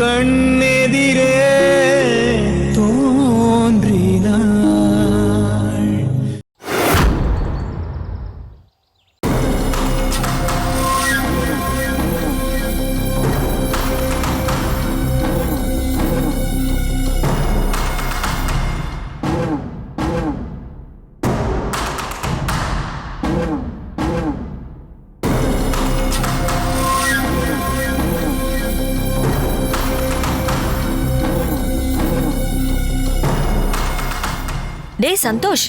கண் சந்தோஷ்.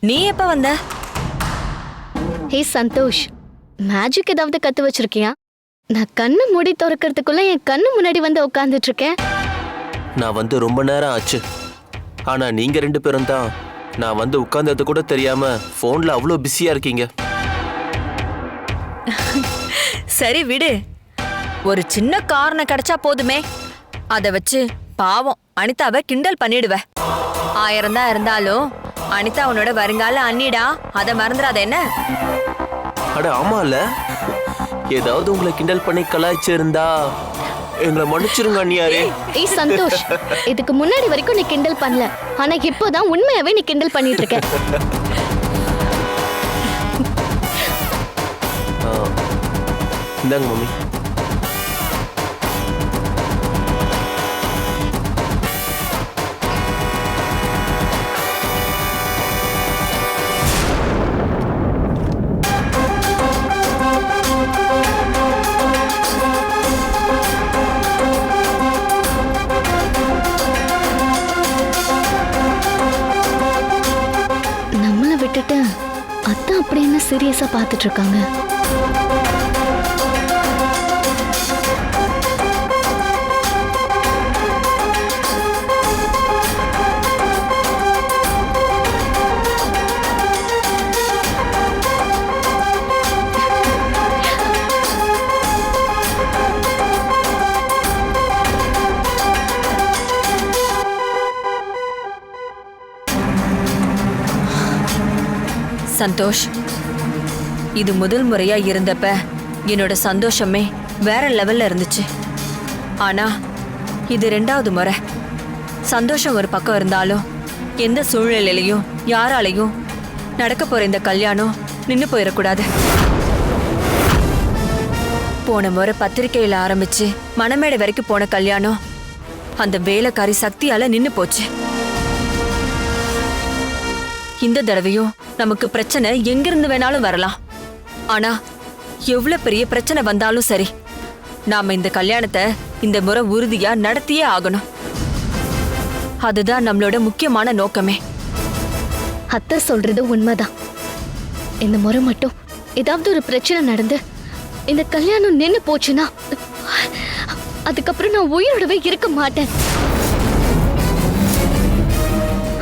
நீ எப்ப வந்த? ஹே சந்தோஷ். மேஜிக் ஏதாவது கத்து வச்சிருக்கியா? நான் கண்ணு மூடி திறக்கிறதுக்குள்ள என் கண்ணு முன்னாடி வந்து உட்காந்துட்டு இருக்கேன் நான் வந்து ரொம்ப நேரம் ஆச்சு. ஆனா நீங்க ரெண்டு பேரும் தான். நான் வந்து உட்கார்ந்தது கூட தெரியாம போன்ல அவ்வளோ பிஸியா இருக்கீங்க. சரி விடு. ஒரு சின்ன காரணம் கிடைச்சா போதுமே. அத வச்சு பாவம் அனிதாவை கிண்டல் பண்ணிடுவ. ஆயிரம் தான் இருந்தாலும் அனிதா உன்னோட வருங்கால அண்ணிடா. அத மறந்துடாத என்ன? அட ஆமால. ஏதாவது உங்களை கிண்டல் பண்ணி கலாய்ச்சிருந்தா எங்களை மன்னிச்சிருங்க அண்ணியாரே. ஏய் சந்தோஷ். இதுக்கு முன்னாடி வரைக்கும் நீ கிண்டல் பண்ணல. ஆனா இப்போதான் உண்மையாவே நீ கிண்டல் பண்ணிட்டு இருக்க இந்தாங்க மம்மி. அப்படி என்ன சீரியஸா பார்த்துட்டு இருக்காங்க சந்தோஷ் இது முதல் முறையா இருந்தப்ப என்னோட சந்தோஷமே வேற லெவல்ல இருந்துச்சு. ஆனா இது ரெண்டாவது முறை. சந்தோஷம் ஒரு பக்கம் இருந்தாலும் எந்த சூழ்நிலையிலையும் யாராலையும் நடக்க போற இந்த கல்யாணம் நின்னு போயிடக்கூடாது. போன முறை பத்திரிகையில ஆரம்பிச்சு மணமேடை வரைக்கும் போன கல்யாணம் அந்த வேலைக்காரி சக்தியால நின்னு போச்சு. இந்த தடவையும் நமக்கு பிரச்சனை எங்கிருந்து வேணாலும் வரலாம். ஆனா எவ்வளவு பெரிய பிரச்சனை வந்தாலும் சரி நாம இந்த கல்யாணத்தை இந்த முறை உறுதியா நடத்தியே ஆகணும். அதுதான் நம்மளோட முக்கியமான நோக்கமே. அத்தை சொல்றது உண்மைதான். இந்த முறை மட்டும் ஏதாவது ஒரு பிரச்சனை நடந்து இந்த கல்யாணம் நின்னு போச்சுன்னா அதுக்கப்புறம் நான் உயிரோடவே இருக்க மாட்டேன்.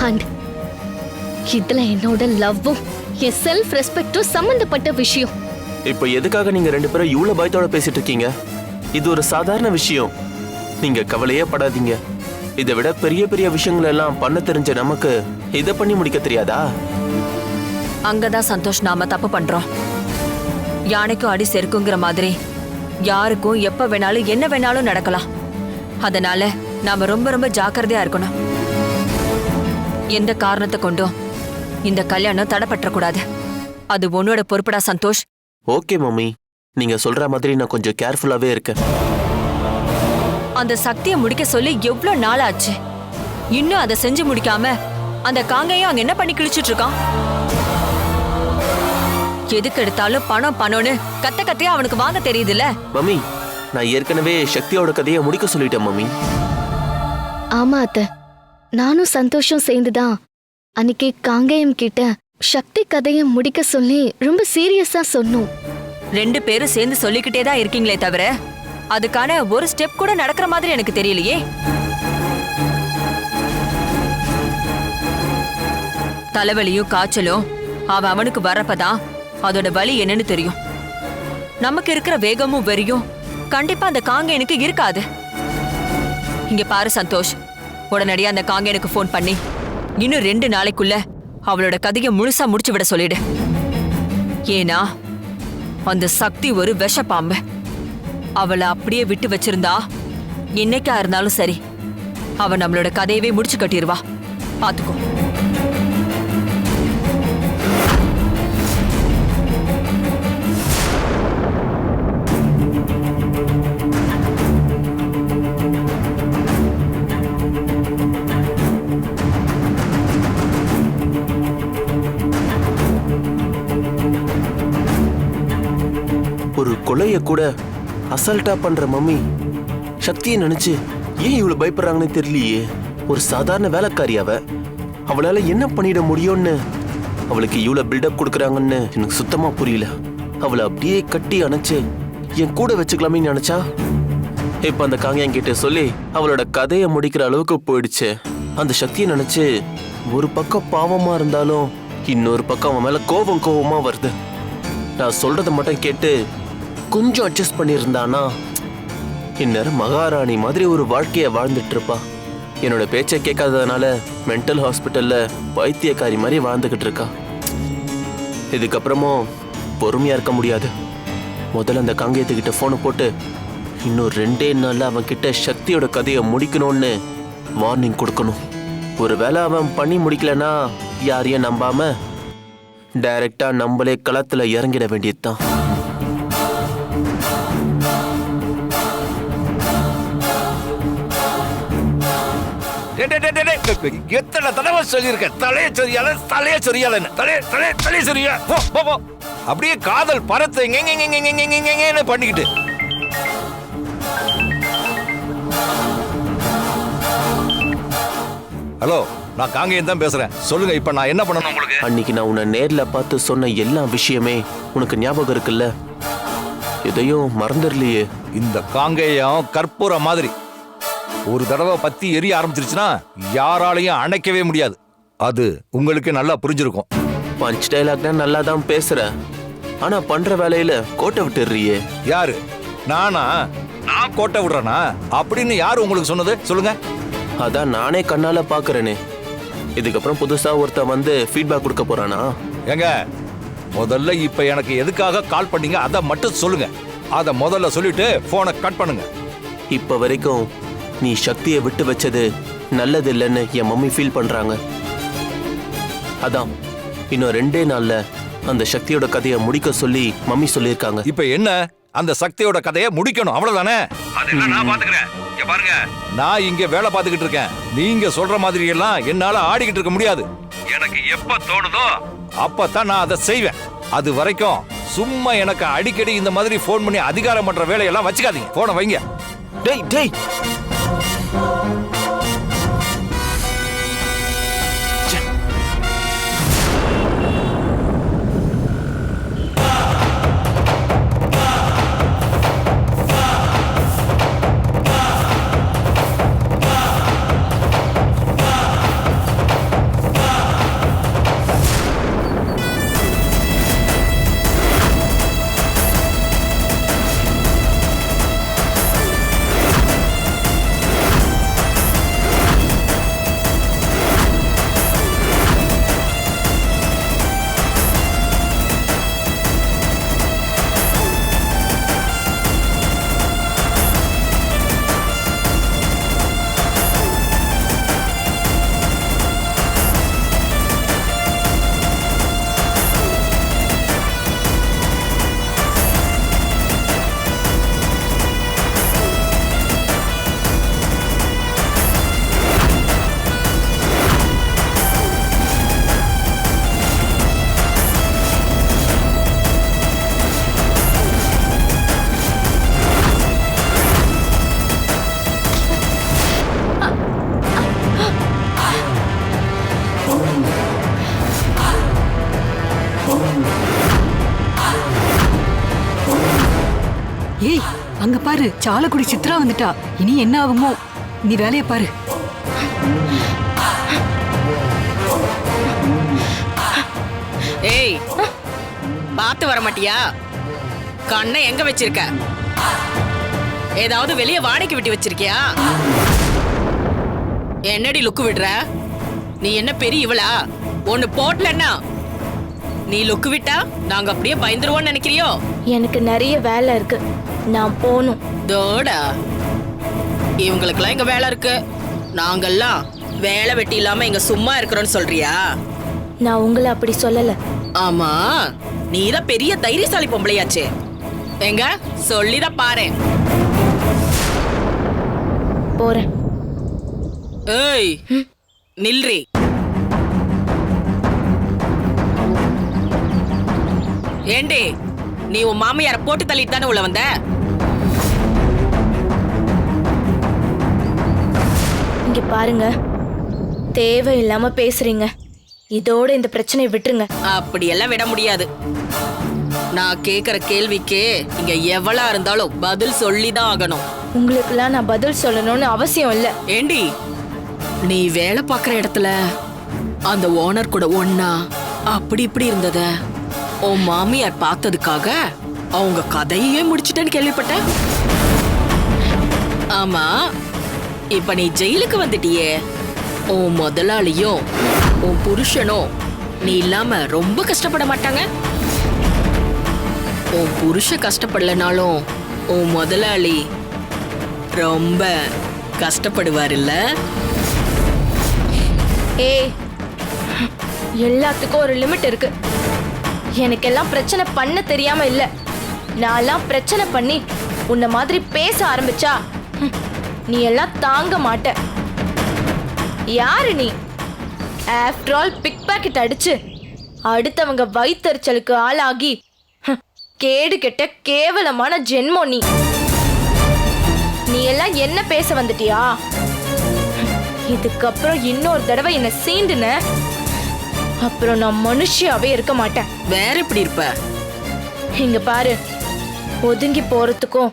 அண்ட் இதுல என்னோட லவ்வும் என் செல்ஃப் ரெஸ்பெக்டும் சம்பந்தப்பட்ட விஷயம். இப்போ எதுக்காக நீங்க ரெண்டு பேரும் இவ்வளவு பயத்தோட பேசிட்டு இருக்கீங்க? இது ஒரு சாதாரண விஷயம். நீங்க கவலையே படாதீங்க. இதை விட பெரிய பெரிய விஷயங்கள் எல்லாம் பண்ண தெரிஞ்ச நமக்கு இதை பண்ணி முடிக்க தெரியாதா? அங்கதான் சந்தோஷ் நாம தப்பு பண்றோம். யானைக்கும் அடி செருக்குங்கிற மாதிரி. யாருக்கும் எப்ப வேணாலும் என்ன வேணாலும் நடக்கலாம். அதனால நாம ரொம்ப ரொம்ப ஜாக்கிரதையா இருக்கணும். எந்த காரணத்தை கொண்டும் இந்த கல்யாணம் தடைப்பற்றக்கூடாது அது உன்னோட பொறுப்புடா சந்தோஷ். Okay mummy. நீங்க சொல்ற மாதிரி நான் கொஞ்சம் கேர்ஃபுல்லாவே இருக்கேன். அந்த சக்தியை முடிக்க சொல்லி எவ்வளவு நாள் ஆச்சு இன்னும் அதை செஞ்சு முடிக்காம அந்த காங்கையும் அங்க என்ன பண்ணி கிழிச்சிட்டு இருக்கான் எதுக்கு எடுத்தாலும் பணம் பணம்னு கத்த கத்தையா அவனுக்கு வாங்க தெரியுதுல்ல? மம்மி நான் ஏற்கனவே சக்தியோட கதையை முடிக்க சொல்லிட்டேன் மம்மி. ஆமா அத்தை. நானும் சந்தோஷம் சேர்ந்துதான் அன்னைக்கு காங்கேயம் கிட்ட சக்தி கதையை முடிக்க சொல்லி ரொம்ப சீரியஸா சொன்னோம். ரெண்டு பேரும் சேர்ந்து சொல்லிக்கிட்டே தான் இருக்கீங்களே தவிர அதுக்கான ஒரு ஸ்டெப் கூட நடக்கிற மாதிரி எனக்கு தெரியலையே. தலைவலியும் காய்ச்சலும் அவன் அவனுக்கு வரப்பதான் அதோட வலி என்னன்னு தெரியும். நமக்கு இருக்கிற வேகமும் வெறியும் கண்டிப்பா அந்த காங்கேயனுக்கு இருக்காது. இங்க பாரு சந்தோஷ் உடனடியா அந்த காங்கேயனுக்கு ஃபோன் பண்ணி இன்னும் ரெண்டு நாளைக்குள்ள அவளோட கதையை முழுசா முடிச்சு விட சொல்லிடு. ஏன்னா அந்த சக்தி ஒரு விஷ பாம்பு அவளை அப்படியே விட்டு வச்சிருந்தா என்னைக்கா இருந்தாலும் சரி அவ நம்மளோட கதையவே முடிச்சு கட்டிடுவா பாத்துக்கோ. ஒரு கூட அசல்ட்டா பண்ற மம்மி சக்தியை நினைச்சு ஏன் இவ்வளவு பயப்படுறாங்கன்னு தெரியலையே. ஒரு சாதாரண வேலைக்காரி அவ. அவளால என்ன பண்ணிட முடியும்னு அவளுக்கு இவ்வளவு பில்டப் கொடுக்குறாங்கன்னு எனக்கு சுத்தமா புரியல. அவளை அப்படியே கட்டி அணைச்சு என் கூட வச்சுக்கலாமே நினைச்சா? இப்ப அந்த காங்கேயன் கிட்ட சொல்லி அவளோட கதையை முடிக்கிற அளவுக்கு போயிடுச்சு. அந்த சக்தியை நினைச்சு ஒரு பக்கம் பாவமா இருந்தாலும் இன்னொரு பக்கம் அவன் மேல கோபம் கோபமா வருது. நான் சொல்றதை மட்டும் கேட்டு கொஞ்சம் அட்ஜஸ்ட் பண்ணியிருந்தானா? இந்நேரம் மகாராணி மாதிரி ஒரு வாழ்க்கையை வாழ்ந்துட்டு இருப்பா என்னோட பேச்சை கேட்காததுனால மென்டல் ஹாஸ்பிட்டலில் பைத்தியக்காரி மாதிரி வாழ்ந்துக்கிட்டு இருக்கா இதுக்கப்புறமும் பொறுமையாக இருக்க முடியாது. முதல்ல அந்த காங்கேயத்துக்கிட்ட ஃபோனை போட்டு இன்னும் ரெண்டே நாளில் அவன் கிட்ட சக்தியோட கதையை முடிக்கணும்னு வார்னிங் கொடுக்கணும். ஒரு வேளை அவன் பண்ணி முடிக்கலனா யாரையும் நம்பாமல் டைரெக்டாக நம்மளே களத்தில் இறங்கிட வேண்டியதுதான். தான் எத்தனை தடவை சொல்லியிருக்கேன் தலைய சொரியால தலைய சொரியால தலைய தலைய தலைய சொரியா. போ போ போ. அப்படியே காதல் பரத்தை பண்ணிக்கிட்டு. ஹலோ நான் காங்கேயன் தான் பேசுறேன். சொல்லுங்க இப்ப நான் என்ன பண்ணணும் உங்களுக்கு? அன்னைக்கு நான் உன்னை நேர்ல பார்த்து சொன்ன எல்லா விஷயமே உனக்கு ஞாபகம் இருக்குல்ல? எதையும் மறந்துடலையே. இந்த காங்கேயம் கற்பூர மாதிரி. ஒரு தடவை பத்தி எரிய ஆரம்பிச்சிருச்சுன்னா யாராலையும் அணைக்கவே முடியாது. அது உங்களுக்கு நல்லா புரிஞ்சிருக்கும். பஞ்ச் டைலாக்னா நல்லா தான் பேசுற. ஆனா பண்ற வேலையில கோட்டை விட்டுறியே யாரு? நானா? நான் கோட்டை விடுறேனா? அப்படின்னு யாரு உங்களுக்கு சொன்னது? சொல்லுங்க. அதான் நானே கண்ணால பாக்குறேனே. இதுக்கப்புறம் புதுசா ஒருத்தன் வந்து ஃபீட்பேக் கொடுக்க போறானா? ஏங்க முதல்ல இப்ப எனக்கு எதுக்காக கால் பண்ணீங்க? அதை மட்டும் சொல்லுங்க. அதை முதல்ல சொல்லிட்டு போனை கட் பண்ணுங்க. இப்ப வரைக்கும் நீ சக்தியை விட்டு வச்சது நல்லது இல்லைன்னு என் மம்மி ஃபீல் பண்றாங்க. அதான் இன்னும் ரெண்டே நாள்ல அந்த சக்தியோட கதையை முடிக்க சொல்லி மம்மி சொல்லியிருக்காங்க. இப்ப என்ன? அந்த சக்தியோட கதையை முடிக்கணும் அவ்வளவுதானே? நான் பாத்துக்கிறேன். பாருங்க. நான் இங்க வேலை பார்த்துக்கிட்டு இருக்கேன். நீங்க சொல்ற மாதிரி எல்லாம் என்னால ஆடிக்கிட்டு இருக்க முடியாது. எனக்கு எப்ப தோணுதோ அப்பதான் நான் அதை செய்வேன். அது வரைக்கும் சும்மா எனக்கு அடிக்கடி இந்த மாதிரி ஃபோன் பண்ணி அதிகாரம் பண்ற வேலையெல்லாம் வச்சுக்காதீங்க. போனை வைங்க. டேய் டேய் சாலக்குடி சித்ரா வந்துட்டா. இனி என்ன ஆகுமோ? நீ வேலைய பாரு. ஏய் பார்த்து வர மாட்டியா? கண்ணை எங்க வச்சிருக்க? ஏதாவது வெளிய வாடகைக்கு விட்டு வச்சிருக்கியா? என்னடி லுக்கு விடுற? நீ என்ன பெரிய இவளா? ஒன்னு போட்டலன்னா? நீ லுக்கு விட்டா நாங்க அப்படியே பயந்துருவோம்னு நினைக்கிறியோ? எனக்கு நிறைய வேலை இருக்கு. நான் போகணும் தோடா. இவங்களுக்கெல்லாம் இங்க வேலை இருக்கு. நாங்கெல்லாம் வேலை வெட்டி இல்லாம இங்க சும்மா இருக்கிறோம்னு சொல்றியா? நான் உங்களை அப்படி சொல்லல. ஆமா. நீதான் பெரிய தைரியசாலி பொம்பளையாச்சே. எங்க? சொல்லிதான் பாரேன். போறேன். ஏய் நில்றி. ஏண்டி நீ உன் மாமியார போட்டு தள்ளிட்டு தானே உள்ள வந்த? இங்க பாருங்க. தேவையில்லாம பேசுறீங்க. இதோட இந்த பிரச்சனையை விட்டுருங்க. அப்படியெல்லாம் விட முடியாது. நான் கேக்குற கேள்விக்கு இங்க எவ்வளா இருந்தாலும் பதில் சொல்லிதான் ஆகணும். உங்களுக்குலாம் நான் பதில் சொல்லணும்னு அவசியம் இல்ல. ஏண்டி? நீ வேலை பார்க்குற இடத்துல அந்த ஓனர் கூட ஒன்னா அப்படி இப்படி இருந்தத? உன் மாமியார் பார்த்ததுக்காக அவங்க கதையே முடிச்சிட்டேன்னு கேள்விப்பட்டேன். ஆமா இப்ப நீ ஜெயிலுக்கு வந்துட்டியே. உன் முதலாளியும் உன் புருஷனும் நீ இல்லாம ரொம்ப கஷ்டப்பட மாட்டாங்க. உன் புருஷன் கஷ்டப்படலனாலும் உன் முதலாளி ரொம்ப கஷ்டப்படுவார் இல்ல எல்லாத்துக்கும் ஒரு லிமிட் இருக்கு. எனக்கெல்லாம் பிரச்சனை பண்ண தெரியாம இல்ல. நான்லாம் பிரச்சனை பண்ணி உன்ன மாதிரி பேச ஆரம்பிச்சா நீ எல்லாம் தாங்க மாட்ட. யாரு நீ? ஆஃப்டர் ஆல் பிக் பாக்கெட் அடிச்சு அடுத்தவங்க வயிற்றுச்சலுக்கு ஆளாகி கேடு கெட்ட கேவலமான ஜென்மோ நீ. நீ எல்லாம் என்ன பேச வந்துட்டியா? இதுக்கப்புறம் இன்னொரு தடவை என்ன சீண்டுன. அப்புறம் நான் மனுஷியாவே இருக்க மாட்டேன். வேற எப்படி இருப்ப? இங்க பாரு ஒதுங்கி போறதுக்கும்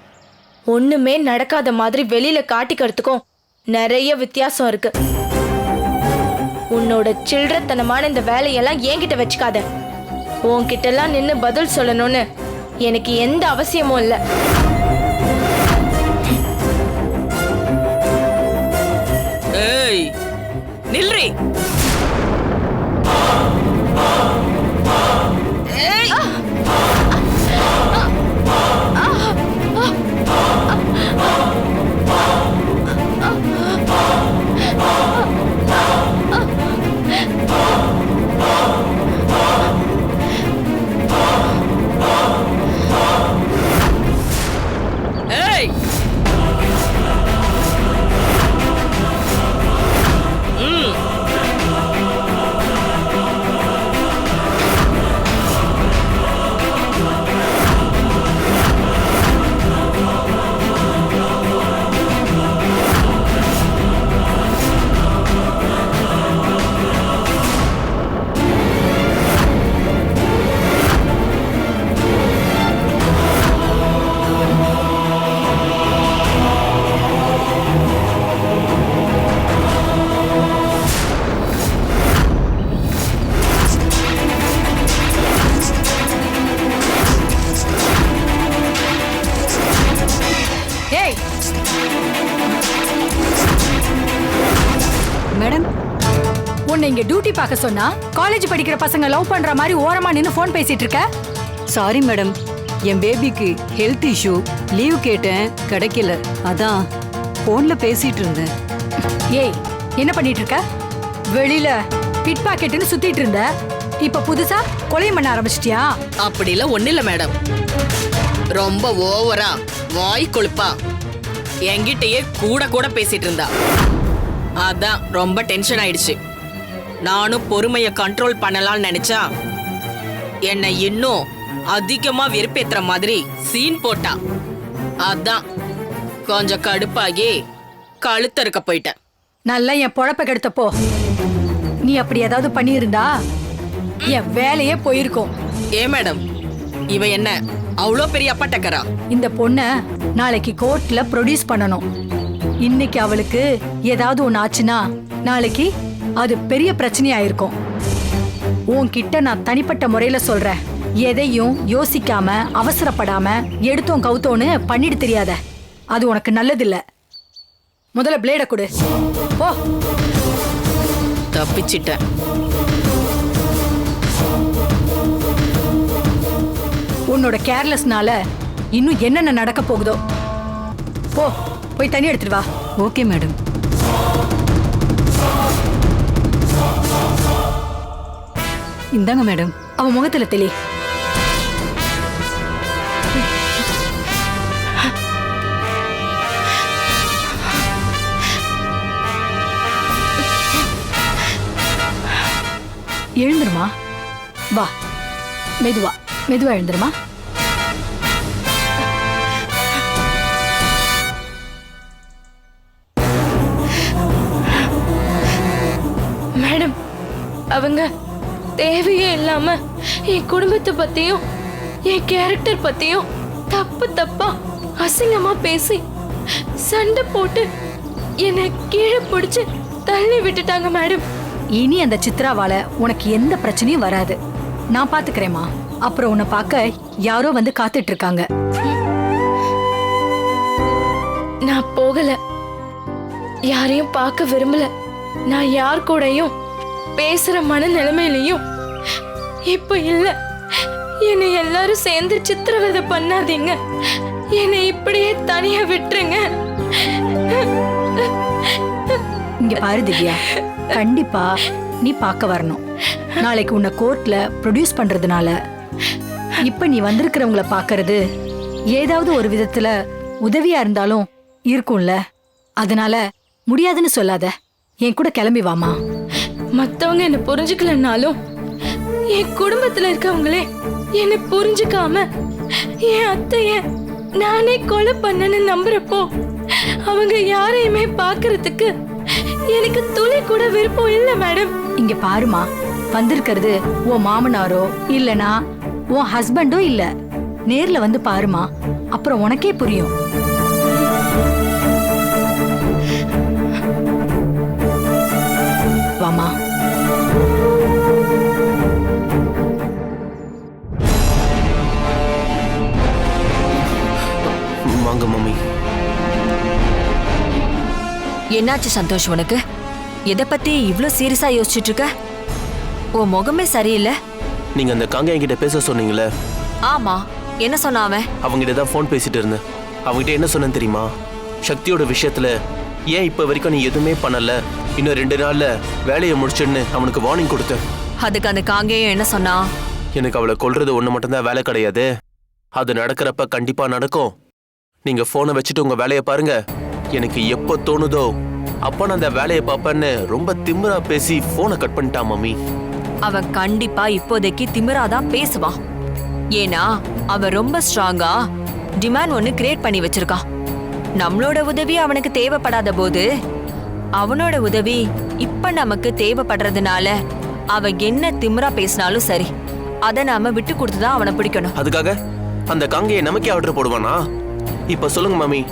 ஒண்ணுமே நடக்காத மாதிரி வெளியில காட்டிக்கிறதுக்கும் நிறைய வித்தியாசம் இருக்கு. உன்னோட சில்லறத்தனமான இந்த வேலையெல்லாம் என்கிட்ட வச்சுக்காத. உன்கிட்ட எல்லாம் நின்னு பதில் சொல்லணும்னு எனக்கு எந்த அவசியமும் இல்லை. ஏய் நில்றி. ஏய் பார்க்க சொன்னா காலேஜ் படிக்கிற பசங்க லவ் பண்ற மாதிரி ஓரமா நின்னு ஃபோன் பேசிட்டு இருக்க? சாரி மேடம் என் பேபிக்கு ஹெல்த் இஷ்யூ லீவ் கேட்டேன் கிடைக்கல. அதான் ஃபோன்ல பேசிட்டு இருந்தேன். ஏய் என்ன பண்ணிட்டு இருக்க? வெளியில பிட் பாக்கெட்னு சுத்திட்டு இருந்த. இப்ப புதுசா கொலையும் பண்ண ஆரம்பிச்சிட்டியா? அப்படிலாம் ஒண்ணு இல்ல மேடம் ரொம்ப ஓவரா வாய் கொழுப்பா. என்கிட்டயே கூட கூட பேசிட்டு இருந்தா. அதான் ரொம்ப டென்ஷன் ஆயிடுச்சு. நானும் பொறுமைய கண்ட்ரோல் பண்ணலாம்னு நினைச்சா என்னை இன்னும் அதிகமா வெறுப்பேத்துற மாதிரி சீன் போட்டா. அதான் கொஞ்சம் கடுப்பாகி கழுத்தறுக்க போயிட்டேன். நல்லா என் பொழப்ப கெடுத்தப்போ நீ அப்படி ஏதாவது பண்ணியிருந்தா என் வேலையே போயிருக்கும். ஏ மேடம் இவ என்ன அவ்வளோ பெரிய அப்பா டக்கரா இந்த பொண்ண நாளைக்கு கோர்ட்ல ப்ரொடியூஸ் பண்ணணும். இன்னைக்கு அவளுக்கு ஏதாவது ஒண்ணு ஆச்சுன்னா நாளைக்கு அது பெரிய பிரச்சனையாயிருக்கும். உன்கிட்ட நான் தனிப்பட்ட முறையில சொல்றேன். எதையும் யோசிக்காம அவசரப்படாம எடுத்தோம் கவுத்தோன்னு பண்ணிட்டு தெரியாத. அது உனக்கு நல்லதில்ல. முதல்ல பிளேட கொடு. போ. தப்பிச்சிட்டேன். உன்னோட கேர்லெஸ்னால இன்னும் என்னென்ன நடக்க போகுதோ. போ போய் தண்ணி எடுத்துட்டு வா. Okay madam. இந்தாங்க மேடம். அவன் முகத்துல தெளி. எழுந்துருமா? வா. மெதுவா. மெதுவா எழுந்துருமா? மேடம் அவங்க தேவையே இல்லாம என் குடும்பத்தை பத்தியும் என் கேரக்டர் பத்தியும் தப்பு தப்பா அசிங்கமா பேசி சண்டை போட்டு என்னை கீழே பிடிச்சு தள்ளி விட்டுட்டாங்க மேடம் இனி அந்த சித்ராவால உனக்கு எந்த பிரச்சனையும் வராது. நான் பாத்துக்கிறேம்மா. அப்புறம் உன்னை பார்க்க யாரோ வந்து காத்துட்டு இருக்காங்க நான் போகல. யாரையும் பார்க்க விரும்பல. நான் யார் கூடயும் பேசுற மனநிலைமையிலையும் இப்ப இல்ல. என்னை எல்லாரும் சேர்ந்து சித்திரவதை பண்ணாதீங்க. என்னை இப்படியே தனியா விட்டுருங்க. இங்க பாரு திவ்யா. கண்டிப்பா நீ பார்க்க வரணும். நாளைக்கு உன்னை கோர்ட்ல ப்ரொடியூஸ் பண்றதுனால இப்ப நீ வந்திருக்கிறவங்கள பார்க்கறது ஏதாவது ஒரு விதத்துல உதவியா இருந்தாலும் இருக்கும்ல. அதனால முடியாதுன்னு சொல்லாத. என் கூட கிளம்பி வாமா. மத்தவங்க என்ன புரிஞ்சுக்கலனாலும் என் குடும்பத்துல இருக்கவங்களே என்ன புரிஞ்சுக்காம என் அத்தைய நானே கொலை பண்ணேன்னு நம்புறப்போ அவங்க யாரையுமே பாக்குறதுக்கு எனக்கு துளி கூட விருப்பம் இல்ல மேடம். இங்க பாருமா வந்திருக்கிறது உன் மாமனாரோ இல்லனா உன் ஹஸ்பண்டோ இல்ல. நேர்ல வந்து பாருமா அப்புறம் உனக்கே புரியும். வாமா. வாங்க மம்மி என்னாச்சு சந்தோஷ் உனக்கு? எதை பத்தி இவ்ளோ சீரியஸா யோசிச்சுட்டு இருக்க உன் முகமே சரியில்லை. நீங்க அந்த காங்கேயன் கிட்ட பேச சொன்னீங்களே ஆமா. என்ன சொன்னான் அவன்? அவங்ககிட்ட தான் ஃபோன் பேசிட்டு இருந்தேன். அவங்ககிட்ட என்ன சொன்னேன் தெரியுமா? சக்தியோட விஷயத்துல ஏன் இப்ப வரைக்கும் நீ எதுவுமே பண்ணல? இன்னும் ரெண்டு நாள்ல வேலையை முடிச்சிடுன்னு அவனுக்கு வார்னிங் கொடுத்தேன். அதுக்கு அந்த காங்கேயம் என்ன சொன்னான் எனக்கு அவளை கொல்றது ஒண்ணு மட்டும்தான் வேலை கிடையாது. அது நடக்கிறப்ப கண்டிப்பா நடக்கும். நீங்க போனை வச்சுட்டு உங்க வேலையை பாருங்க. எனக்கு எப்போ தோணுதோ அப்ப நான் அந்த வேலையை பார்ப்பேன்னு ரொம்ப திமிரா பேசி போனை கட் பண்ணிட்டான் மம்மி. அவன் கண்டிப்பா இப்போதைக்கு திமிராதான் பேசுவான் ஏன்னா அவன் ரொம்ப ஸ்ட்ராங்கா டிமாண்ட் ஒன்னு கிரியேட் பண்ணி வச்சிருக்கான் நம்மளோட உதவி அவனுக்கு தேவைப்படாத போது அவனோட உதவி இப்ப நமக்கு தேவைப்படுறதுனால அவன் என்ன திமிரா பேசினாலும் சரி அதை நாம விட்டு கொடுத்து தான் அவனை பிடிக்கணும். அதுக்காக அந்த காங்கையை நமக்கே ஆர்டர் போடுவானா? இப்ப சொல்லுங்க மம்மி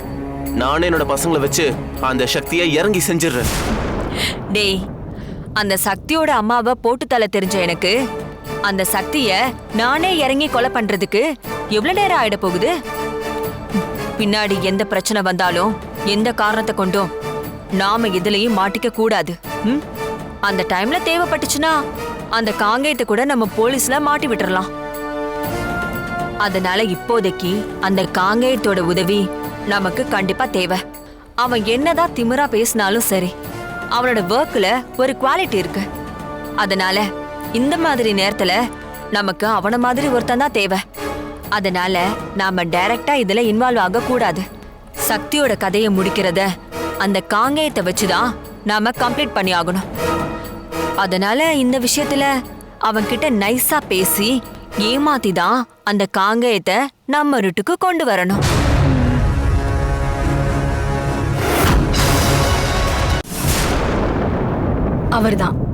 நானே என்னோட பசங்களை வச்சு அந்த சக்தியை இறங்கி செஞ்சிடுறேன். டேய் அந்த சக்தியோட அம்மாவை போட்டு தலை தெரிஞ்ச எனக்கு அந்த சக்திய நானே இறங்கி கொலை பண்றதுக்கு எவ்வளவு நேரம் ஆயிட போகுது? பின்னாடி எந்த பிரச்சனை வந்தாலும் எந்த காரணத்தை கொண்டும் நாம இதுலயும் மாட்டிக்க கூடாது. ம்? அந்த டைம்ல தேவைப்பட்டுச்சுன்னா அந்த காங்கேயத்தை கூட நம்ம போலீஸ்ல மாட்டி விட்டுறலாம். அதனால இப்போதைக்கு அந்த காங்கேயத்தோட உதவி நமக்கு கண்டிப்பா தேவை. அவன் என்னதான் திமிரா பேசினாலும் சரி அவனோட ஒர்க்ல ஒரு குவாலிட்டி இருக்கு. அதனால இந்த மாதிரி நேரத்துல நமக்கு அவன மாதிரி ஒருத்தன் தான் தேவை. அதனால நாம டைரக்டா இதுல இன்வால்வ் ஆக கூடாது சக்தியோட கதையை முடிக்கிறத அந்த காங்கேயத்தை வச்சுதான் நாம கம்ப்ளீட் பண்ணி ஆகணும். அதனால இந்த விஷயத்துல அவன்கிட்ட நைஸா பேசி ஏமாத்தி தான் அந்த காங்கேயத்தை நம்ம ரூட்டுக்கு கொண்டு வரணும். அவர்தான்.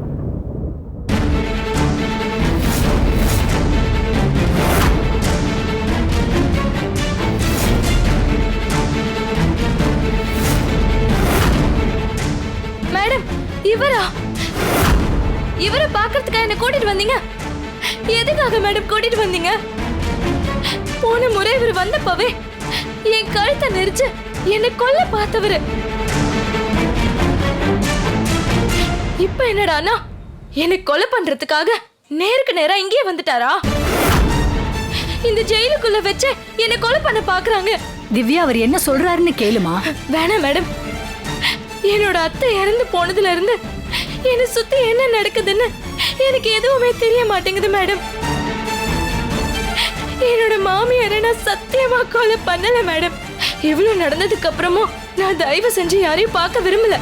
மேடம் இவரா? இவரை பார்க்கறதுக்காக என்ன கூட்டிட்டு வந்தீங்க? எதுக்காக மேடம் கூட்டிட்டு வந்தீங்க? போன முறை இவர் வந்தப்பவே என் கழுத்தை நெரிச்சு என்னை கொல்ல பார்த்தவரு. இப்ப என்னடானா என்னை கொலை பண்றதுக்காக நேருக்கு நேரா இங்கேயே வந்துட்டாரா? இந்த ஜெயிலுக்குள்ள வச்சு என்னை கொலை பண்ண பாக்குறாங்க திவ்யா அவர் என்ன சொல்றாருன்னு கேளுமா? வேணாம் மேடம். என்னோட அத்தை இறந்து போனதுல இருந்து என்னை சுத்தி என்ன நடக்குதுன்னு எனக்கு எதுவுமே தெரிய மாட்டேங்குது மேடம் என்னோட மாமியாரை நான் சத்தியமா கொலை பண்ணல மேடம் இவ்வளவு நடந்ததுக்கு அப்புறமும் நான் தயவு செஞ்சு யாரையும் பார்க்க விரும்பல.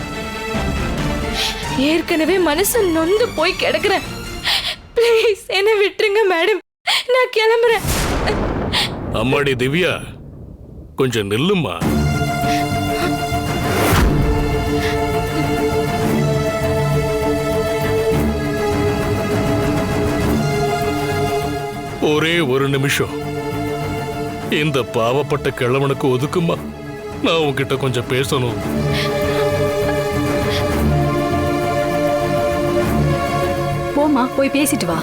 ஏற்கனவே மனசு நொந்து போய் கிடக்குறேன். ப்ளீஸ் என்ன விட்டுருங்க மேடம் நான் கிளம்புறேன். அம்மாடி திவ்யா கொஞ்சம் நில்லுமா? ஒரே ஒரு நிமிஷம். இந்த பாவப்பட்ட கிழவனுக்கு ஒதுக்குமா? நான் உன்கிட்ட கொஞ்சம் பேசணும். போமா போய் பேசிட்டு வா.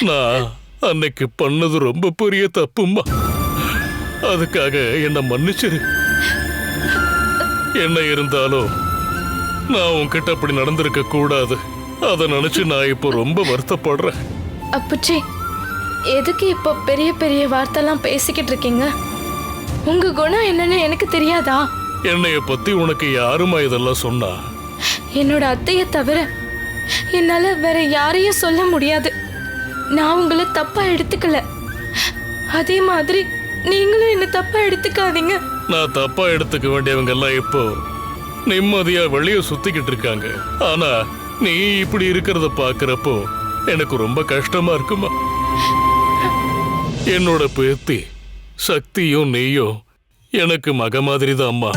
நான் அன்னைக்கு பண்ணது ரொம்ப பெரிய தப்பும்மா. அதுக்காக என்ன மன்னிச்சிரு. என்ன இருந்தாலும் நான் உன்கிட்ட அப்படி நடந்திருக்க கூடாது. அதை நினைச்சு நான் இப்போ ரொம்ப வருத்தப்படுறேன். அப்பச்சி எதுக்கு இப்போ பெரிய பெரிய வார்த்தைலாம் பேசிக்கிட்டு இருக்கீங்க? உங்க குணம் என்னன்னு எனக்கு தெரியாதா? என்னைய பத்தி உனக்கு யாருமா இதெல்லாம் சொன்னா? என்னோட அத்தையை தவிர என்னால வேற யாரையும் சொல்ல முடியாது. நான் உங்களை தப்பா எடுத்துக்கல. அதே மாதிரி நீங்களும் என்ன தப்பா எடுத்துக்காதீங்க. நான் தப்பா எடுத்துக்க வேண்டியவங்க எல்லாம் இப்போ நிம்மதியா வெளியே சுத்திக்கிட்டு இருக்காங்க. ஆனா நீ இப்படி இருக்கிறத பாக்குறப்போ எனக்கு ரொம்ப கஷ்டமா இருக்குமா? என்னோட பேத்தி சக்தியும் நீயும் எனக்கு மக மாதிரி தான் அம்மா.